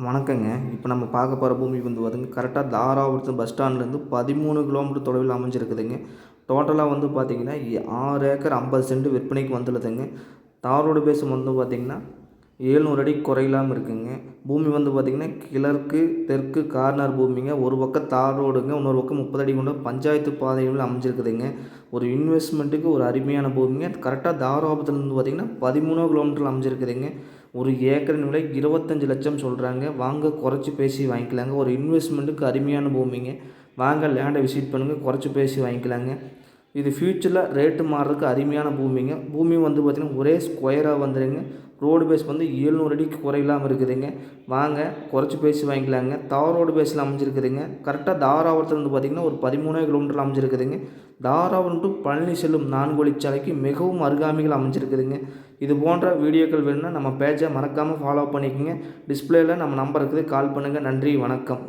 வணக்கங்க. இப்போ நம்ம பார்க்க போகிற பூமி வந்து பார்த்துங்க கரெக்டாக தாராபுரத்து பஸ் ஸ்டாண்ட்லேருந்து பதிமூணு கிலோமீட்டர் தொலைவில் அமைஞ்சிருக்குதுங்க. டோட்டலாக வந்து பார்த்திங்கன்னா ஆறு ஏக்கர் ஐம்பது சென்ட் விற்பனைக்கு வந்துள்ளதுங்க. தாரோடு பேசும் வந்து பார்த்திங்கன்னா ஏழ்நூறு அடி குறையில்லாமல் இருக்குங்க. பூமி வந்து பார்த்திங்கன்னா கிழக்கு தெற்கு கார்னர் பூமிங்க. ஒரு பக்கம் தார் ரோடுங்க இன்னொரு பக்கம் முப்பது அடி கொண்ட பஞ்சாயத்து பாதைகள் அமைஞ்சிருக்குதுங்க. ஒரு இன்வெஸ்ட்மெண்ட்டுக்கு ஒரு அருமையான பூமிங்க. கரெக்டாக தாராபுரத்துலேருந்து பார்த்திங்கன்னா பதிமூணு கிலோமீட்டரில் அமைஞ்சிருக்குதுங்க. ஒரு ஏக்கரின் விலை இருபத்தஞ்சி லட்சம் சொல்கிறாங்க வாங்க குறைச்சி பேசி வாங்கிக்கலாங்க. ஒரு இன்வெஸ்ட்மெண்ட்டுக்கு அருமையான பூமிங்க. வாங்க லேண்டை விசிட் பண்ணுங்கள் குறைச்சி பேசி வாங்கிக்கலாங்க. இது ஃப்யூச்சரில் ரேட்டு மாறுறதுக்கு அருமையான பூமிங்க. பூமி வந்து பார்த்திங்கன்னா ஒரே ஸ்கொயராக வந்துடுங்க ரோடு பேஸ் வந்து ஏழ்நூறு அடிக்கு குறையில்லாமல் இருக்குதுங்க. வாங்க குறைச்சி பேசி வாங்கிக்கலாங்க. தார் ரோடு பேஸில் அமைஞ்சிருக்குதுங்க. கரெக்டாக தாராபுரத்தில் வந்து பார்த்திங்கன்னா ஒரு பதிமூணு கிலோமீட்டரில் அமைஞ்சிருக்குதுங்க. தாராபுரம் டு பழனி செல்லும் நான்கு வழிச்சாலைக்கு மிகவும் அருகாமைகள் அமைஞ்சிருக்குதுங்க. இது போன்ற வீடியோக்கள் வேணும்னா நம்ம பேஜை மறக்காமல் ஃபாலோ பண்ணிக்கோங்க. டிஸ்பிளேயில் நம்ம நம்பர் இருக்குது. கால் பண்ணுங்கள் நன்றி வணக்கம்.